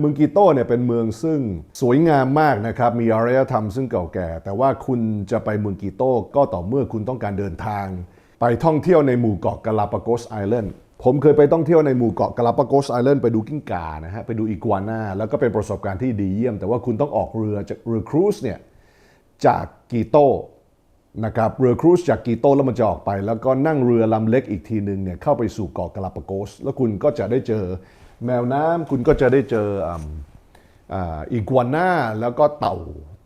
เมืองกิโตเนี่ยเป็นเมืองซึ่งสวยงามมากนะครับ มีอารยธรรมซึ่งเก่าแก่ แต่ว่าคุณจะไปเมืองกิโตก็ต่อเมื่อคุณต้องการเดินทาง ไปท่องเที่ยวในหมู่เกาะกาลาปากอสไอแลนด์ผมเคยไปท่องเที่ยวในหมู่เกาะกาลาปากอสไอแลนด์ไปดูกิ้งก่านะฮะไปดูอีกัวน่าแล้วก็เป็นประสบการณ์ที่ดีเยี่ยม แต่ว่าคุณต้องออกเรือจากเรือครูซเนี่ยจากกีโตนะครับเรือครูซจากกีโตแล้วมันจะออกไป แล้วก็นั่งเรือลำเล็กอีกทีหนึ่งเนี่ยเข้าไปสู่เกาะกาลาปากอสแล้วคุณก็จะได้เจอ แมวน้ำคุณก็จะได้เจออีกัวน่าแล้วก็เต่า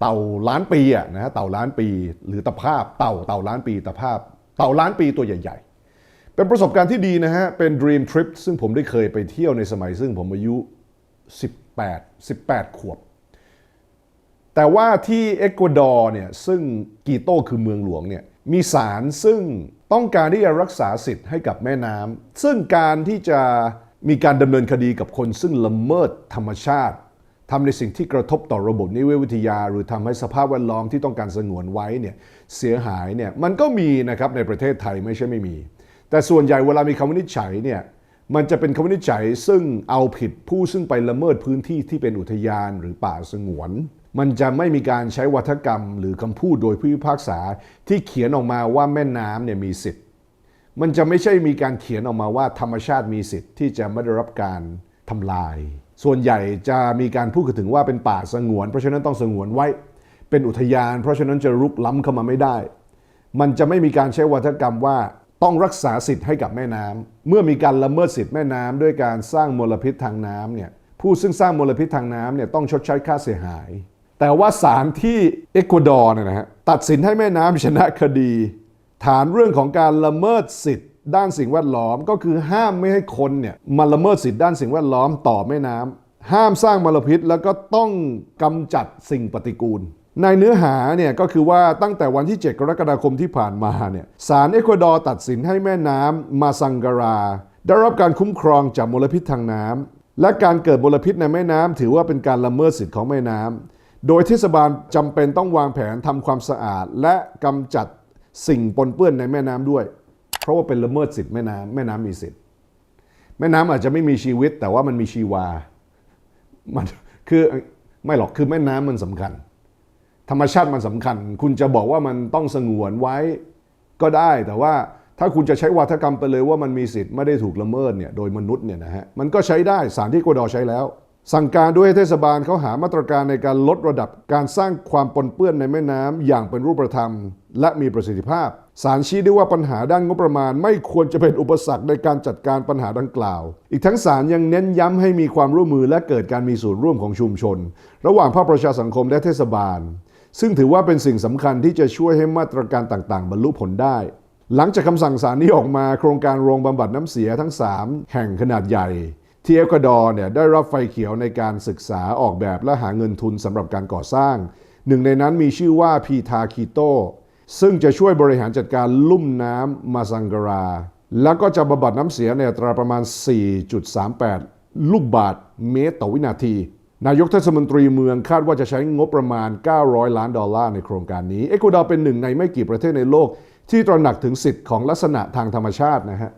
เต่าล้านปีอะนะฮะเต่าล้านปี หรือตะภาพเต่าเต่าล้านปีตะภาพ เต่าล้านปีตัวใหญ่ ๆ เป็นประสบการณ์ที่ดีนะฮะ เป็น Dream Trip ซึ่งผมได้เคยไปเที่ยวในสมัยซึ่งผมอายุ 18 18 ขวบ แต่ว่าที่เอกวาดอร์เนี่ยซึ่งกีโตคือเมืองหลวงเนี่ยมีศาลซึ่งต้องการที่จะรักษาสิทธิ์ให้กับแม่น้ำซึ่งการที่จะ มีการดำเนินคดีกับคนซึ่งละเมิดธรรมชาติทำในสิ่งที่กระทบต่อระบบนิเวศวิทยา หรือทำให้สภาพแวดล้อมที่ต้องการสงวนไว้เนี่ยเสียหายเนี่ยมันก็มีนะครับในประเทศไทยไม่ใช่ไม่มี แต่ส่วนใหญ่เวลามีคำวินิจฉัยเนี่ยมันจะเป็นคำวินิจฉัยซึ่งเอาผิดผู้ซึ่งไปละเมิดพื้นที่ที่เป็นอุทยานหรือป่าสงวน มันจะไม่มีการใช้วัฒกรรม หรือคำพูดโดยผู้พิพากษาที่เขียนออกมาว่าแม่น้ำเนี่ยมีสิทธิ์ มันจะไม่ใช่มีการเขียนออกมาว่าธรรมชาติมีสิทธิ์ที่จะไม่ได้รับการทำลาย ส่วนใหญ่จะมีการพูดถึงว่าเป็นป่าสงวน เพราะฉะนั้นต้องสงวนไว้ เป็นอุทยาน เพราะฉะนั้นจะรุกล้ำเข้ามาไม่ได้ มันจะไม่มีการใช้วัฒกรรมว่าต้องรักษาสิทธิ์ให้กับแม่น้ำเมื่อมีการละเมิดสิทธิ์แม่น้ำด้วยการสร้างมลพิษทางน้ำเนี่ยผู้ซึ่งสร้างมลพิษทางน้ำเนี่ยต้องชดใช้ค่าเสียหาย แต่ว่าศาลที่เอกวาดอร์เนี่ยนะฮะตัดสินให้แม่น้ำชนะคดี ฐานเรื่องของการละเมิดสิทธิ์ด้านสิ่งแวดล้อมก็คือห้ามไม่ให้คนเนี่ยมาละเมิดสิทธิ์ด้านสิ่งแวดล้อมต่อแม่น้ำห้ามสร้างมลพิษ แล้วก็ต้องกำจัดสิ่งปฏิกูล ในเนื้อหาเนี่ยก็คือว่าตั้งแต่วันที่ 7 กรกฎาคมที่ผ่านมาเนี่ยศาลเอกวาดอร์ตัดสินให้แม่น้ำมาซังการา ได้รับการคุ้มครองจากมลพิษทางน้ำและการเกิดมลพิษในแม่น้ำถือว่าเป็นการละเมิดสิทธิ์ของแม่น้ำโดยเทศบาลจำเป็นต้องวางแผนทำความสะอาด และกำจัด สิ่งปนเปื้อนในแม่น้ำด้วย เพราะว่าเป็นละเมิดสิทธิ์แม่น้ำแม่น้ำมีสิทธิ์ แม่น้ำอาจจะไม่มีชีวิต แต่ว่ามันมีชีวามันคือไม่หรอกคือแม่น้ำมันสำคัญ ธรรมชาติมันสำคัญ คุณจะบอกว่ามันต้องสงวนไว้ก็ได้แต่ว่าถ้าคุณจะใช้วัฒกรรมไปเลยว่ามันมีสิทธิ์ไม่ได้ถูกละเมิดเนี่ยโดยมนุษย์เนี่ยนะฮะมันก็ใช้ได้สารที่กัวดอใช้แล้ว สั่งการด้วยให้เทศบาลเขาหามาตรการในการลดระดับการสร้างความปนเปื้อนในแม่น้ำอย่างเป็นรูปธรรม และมีประสิทธิภาพ สารชี้ได้วยว่าปัญหาด้านงบประมาณ ไม่ควรจะเป็นอุปสรรคในการจัดการปัญหาดังกล่าว อีกทั้งสารยังเน้นย้ำให้มีความร่วมมือและเกิดการมีส่วนร่วมของชุมชน ระหว่างภาคประชาสังคมและเทศบาล ซึ่งถือว่าเป็นสิ่งสำคัญที่จะช่วยให้มาตรการต่างๆ บรรลุผลได้หลังจากคำสั่งศาลนี้ออกมาโครงการโรงบำบัดน้ำเสียทั้ง 3 แห่งขนาดใหญ่ ที่เอกวาดอร์เนี่ยได้รับไฟเขียวในการศึกษาออกแบบและหาเงินทุนสำหรับการก่อสร้าง หนึ่งในนั้นมีชื่อว่าพีทาคีโต ซึ่งจะช่วยบริหารจัดการลุ่มน้ำมาซังการา แล้วก็จะบำบัดน้ำเสียในอัตราประมาณ 4.38 ลูกบาทเมตรต่อวินาที นายกเทศมนตรีเมืองคาดว่าจะใช้งบประมาณ 900 ล้านดอลลาร์ในโครงการนี้ เอกวาดอร์เป็นหนึ่งในไม่กี่ประเทศในโลก ที่ตระหนักถึงสิทธิ์ของลักษณะทางธรรมชาตินะฮะ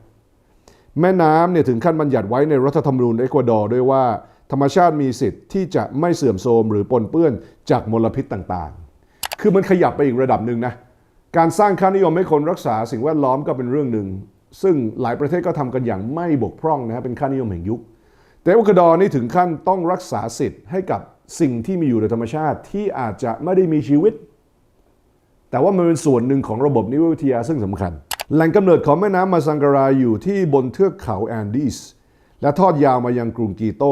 แม่น้ำเนี่ยถึงขั้นบัญญัติไว้ในรัฐธรรมนูญเอกวาดอร์ด้วยว่า ธรรมชาติมีสิทธิ์ที่จะไม่เสื่อมโทรมหรือปนเปื้อนจากมลพิษต่างๆ คือมันขยับไปอีกระดับหนึ่งนะการสร้างค่านิยมให้คนรักษาสิ่งแวดล้อมก็เป็นเรื่องหนึ่ง ซึ่งหลายประเทศก็ทำกันอย่างไม่บกพร่องนะฮะเป็นค่านิยมแห่งยุค แต่เอกวาดอร์นี่ถึงขั้นต้องรักษาสิทธิ์ให้กับสิ่งที่มีอยู่ในธรรมชาติที่อาจจะไม่ได้มีชีวิต แต่ว่ามันเป็นส่วนหนึ่งของระบบนิเวศวิทยาซึ่งสำคัญ แหล่งกำเนิดของแม่น้ำมาซังการาอยู่ที่บนเทือกเขาแอนดีสและทอดยาวมายังกรุงกีโต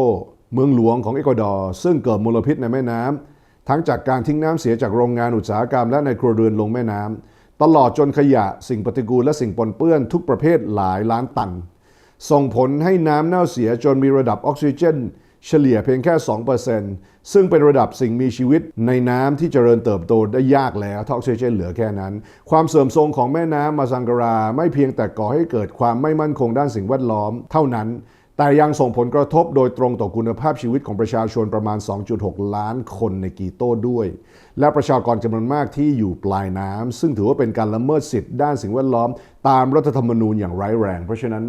เมืองหลวงของเอกวาดอร์ซึ่งเกิดมลพิษในแม่น้ำทั้งจากการทิ้งน้ำเสียจากโรงงานอุตสาหกรรมและในครัวเรือนลงแม่น้ำตลอดจนขยะสิ่งปฏิกูลและสิ่งปนเปื้อนทุกประเภทหลายล้านตัน ส่งผลให้น้ำเน่าเสียจนมีระดับออกซิเจน เฉลี่ยเพียงแค่ 2%ซึ่งเป็นระดับสิ่งมีชีวิตในน้ำที่เจริญเติบโตได้ยากแล้วถ้าออกซิเจนเหลือแค่นั้น ความเสื่อมโทรมของแม่น้ำมาซังการา ไม่เพียงแต่ก่อให้เกิดความไม่มั่นคงด้านสิ่งแวดล้อม เท่านั้นแต่ยังส่งผลกระทบโดยตรงต่อคุณภาพชีวิตของประชาชนประมาณ 2.6 ล้านคนในกีโต้ด้วย และประชากรจำนวนมากที่อยู่ปลายน้ำซึ่งถือว่าเป็นการละเมิดสิทธิด้านสิ่งแวดล้อม ตามรัฐธรรมนูญอย่างร้ายแรง เพราะฉะนั้น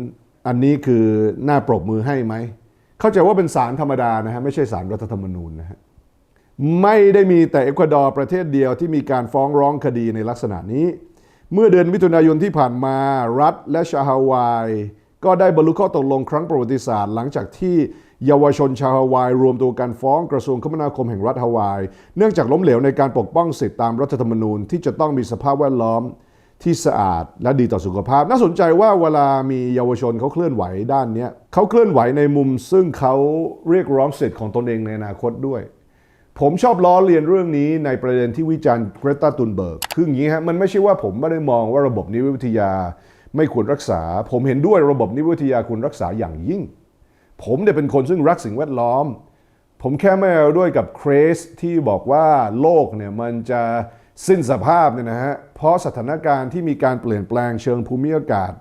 อันนี้คือน่าปรบมือให้ไหม เข้าใจว่าเป็นศาลธรรมดานะฮะไม่ใช่ศาลรัฐธรรมนูญนะฮะไม่ได้มีแต่เอกวาดอร์ประเทศเดียวที่มีการฟ้องร้องคดีในลักษณะนี้ เมื่อเดือนมิถุนายนที่ผ่านมารัฐและชาฮาวาย ก็ได้บรรลุข้อตกลงครั้งประวัติศาสตร์ หลังจากที่เยาวชนชาวฮาวาย รวมตัวกันฟ้องกระทรวงคมนาคมแห่งรัฐฮาวาย เนื่องจากล้มเหลวในการปกป้องสิทธิตามรัฐธรรมนูญที่จะต้องมีสภาพแวดล้อม ที่สะอาดและดีต่อสุขภาพ น่าสนใจว่าเวลามีเยาวชนเขาเคลื่อนไหวด้านนี้เขาเคลื่อนไหวในมุมซึ่งเขาเรียกร้องสิทธิ์ของตนเองในอนาคตด้วย ผมชอบล้อเลียนเรื่องนี้ในประเด็นที่วิจารณ์เกรตาตุนเบิร์กคืออย่างนี้ฮะมันไม่ใช่ว่าผมไม่ได้มองว่าระบบนิเวศวิทยาไม่ควรรักษา ผมเห็นด้วยระบบนิเวศวิทยาควรรักษาอย่างยิ่ง ผมเนี่ยเป็นคนซึ่งรักสิ่งแวดล้อม ผมแค่ไม่เอาด้วยกับเครสที่บอกว่าโลกเนี่ยมันจะ สิ้นสภาพเนี่ยนะฮะเพราะสถานการณ์ที่มีการเปลี่ยนแปลงเชิงภูมิอากาศ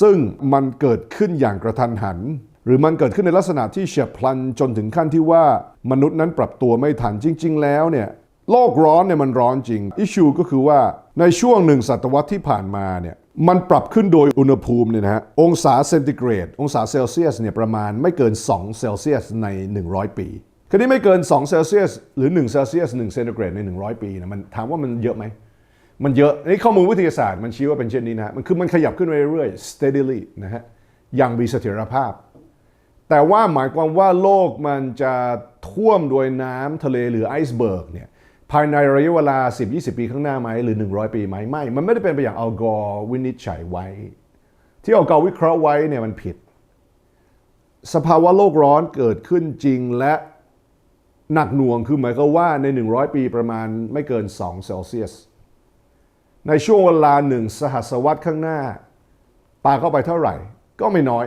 ซึ่งมันเกิดขึ้นอย่างกระทันหัน หรือมันเกิดขึ้นในลักษณะที่เฉียบพลันจนถึงขั้นที่ว่ามนุษย์นั้นปรับตัวไม่ทันจริง ๆ แล้วเนี่ยโลกร้อนเนี่ยมันร้อนจริง อิชูก็คือว่าในช่วงหนึ่งศตวรรษที่ผ่านมาเนี่ยมันปรับขึ้นโดยอุณหภูมิเนี่ยนะฮะองศาเซนติเกรด องศาเซลเซียสเนี่ยประมาณไม่เกิน 2 เซลเซียสใน 100 ปี คราวนี้ไม่เกิน2เซลเซียสหรือ1เซลเซียส1เซนติเกรดใน 100 ปีนะมันถามว่ามันเยอะไหม มันเยอะนี่ข้อมูลวิทยาศาสตร์มันชี้ว่าเป็นเช่นนี้นะมันคือมันขยับขึ้นเรื่อยๆ steadily นะฮะอย่างมีเสถียรภาพ แต่ว่าหมายความว่าโลกมันจะท่วมโดยน้ำทะเลหรือไอซ์เบิร์กเนี่ยภายในระยะเวลา 10-20 ปีข้างหน้าไหมหรือ 100 ปีไหมไม่ มันไม่ได้เป็นไปอย่างอัลกอร์วินิจฉัยไว้ ที่อัลกอร์วิเคราะห์ไว้เนี่ยมันผิด สภาวะโลกร้อนเกิดขึ้นจริงและ หนักหน่วงคือหมายความว่าใน 100 ปีประมาณไม่เกิน 2 เซลเซียส ในช่วงเวลาหนึ่งสหัสวรรษข้างหน้าปาเข้าไปเท่าไหร่ ก็ไม่น้อย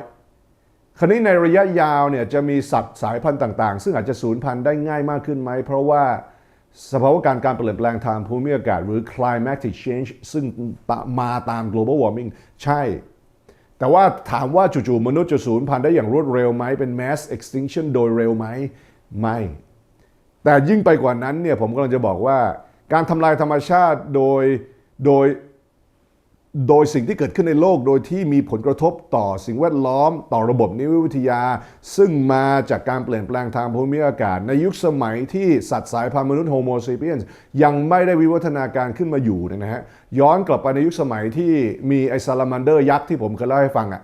คราวนี้ในระยะยาวเนี่ยจะมีสัตว์สายพันธุ์ต่าง ๆ ซึ่งอาจจะสูญพันธุ์ได้ง่ายมากขึ้นไหม เพราะว่าสภาวะการการเปลี่ยนแปลงทางภูมิอากาศ หรือ climatic change ซึ่งมาตาม global warming ใช่ แต่ว่าถามว่าจู่ๆมนุษย์จะสูญพันธุ์ได้อย่างรวดเร็วไหมเป็น mass extinction โดยเร็วไหมไม่ แต่ยิ่งไปกว่านั้นเนี่ยผมกำลังจะบอกว่า การทำลายธรรมชาติโดยโดยโดยสิ่งที่เกิดขึ้นในโลกโดยที่มีผลกระทบต่อสิ่งแวดล้อม ต่อระบบนิเวศวิทยา ซึ่งมาจากการเปลี่ยนแปลงทางภูมิอากาศ ในยุคสมัยที่สัตว์สายพันธุ์มนุษย์โฮโม a เปียนยังไม่ได้วิวัฒนาการขึ้นมาอยู่นะฮะย้อนกลับไปในยุคสมัยที่มีไอซาลามันเดอร์ยักษ์ที่ผมเคยเล่าให้ฟังอะ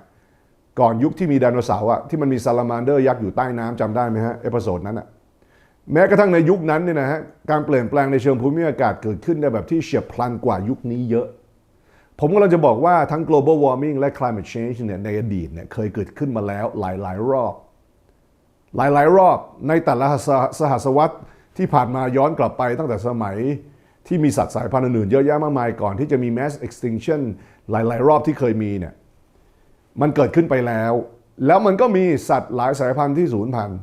ก่อนยุคที่มีไดโนเสาร์อะที่มันมีซาลามันเดอร์ยักษ์อยู่ใต้น้ำจำได้ไหมฮะเอพิโซดนั้นอะ แม้กระทั่งในยุคนั้นเนี่ยนะฮะการเปลี่ยนแปลงในเชิงภูมิอากาศเกิดขึ้นในแบบที่เฉียบพลันกว่ายุคนี้เยอะ ผมกำลังจะบอกว่าทั้ง global warming และ climate change เนี่ยในอดีตเนี่ยเคยเกิดขึ้นมาแล้วหลายๆ รอบ หลายๆ รอบในแต่ละสหสวรรษที่ผ่านมาย้อนกลับไปตั้งแต่สมัยที่มีสัตว์สายพันธุ์อื่นๆเยอะแยะมากมายก่อนที่จะมี mass extinction หลาย ๆ รอบที่เคยมีเนี่ยมันเกิดขึ้นไปแล้ว แล้วมันก็มีสัตว์หลายสายพันธุ์ที่สูญพันธุ์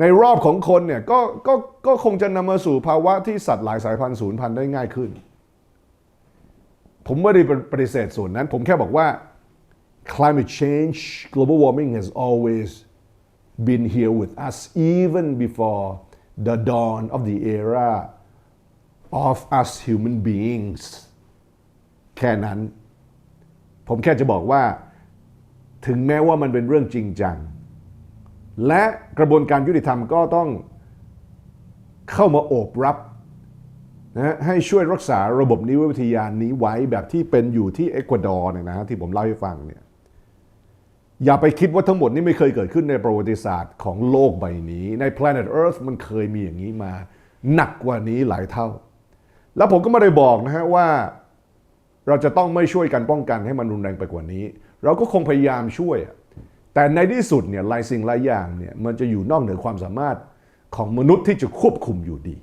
ในรอบของคนเนี่ยก็ก็ก็คงจะนำมาสู่ภาวะที่สัตว์หลายสายพันธุ์สูญพันธุ์ได้ง่ายขึ้น ผมไม่ได้ปฏิเสธส่วนนั้น ผมแค่บอกว่า climate change global warming has always been here with us even before the dawn of the era of us human beings แค่นั้น ผมแค่จะบอกว่า ถึงแม้ว่ามันเป็นเรื่องจริงจัง และกระบวนการยุติธรรมก็ต้องเข้ามาโอบรับนะให้ช่วยรักษาระบบนิเวศวิทยานี้ไว้แบบที่เป็นอยู่ที่เอกวาดอร์เนี่ยนะที่ผมเล่าให้ฟังเนี่ยอย่าไปคิดว่าทั้งหมดนี้ไม่เคยเกิดขึ้นในประวัติศาสตร์ของโลกใบนี้ ใน planet Earth มันเคยมีอย่างนี้มา หนักกว่านี้หลายเท่า แล้วผมก็ไม่ได้บอกนะฮะว่า เราจะต้องไม่ช่วยกันป้องกันให้มันรุนแรงไปกว่านี้ เราก็คงพยายามช่วย แต่ในที่สุดเนี่ยหลายสิ่งหลายอย่างเนี่ยมันจะอยู่นอกเหนือความสามารถของมนุษย์ที่จะควบคุมอยู่ดี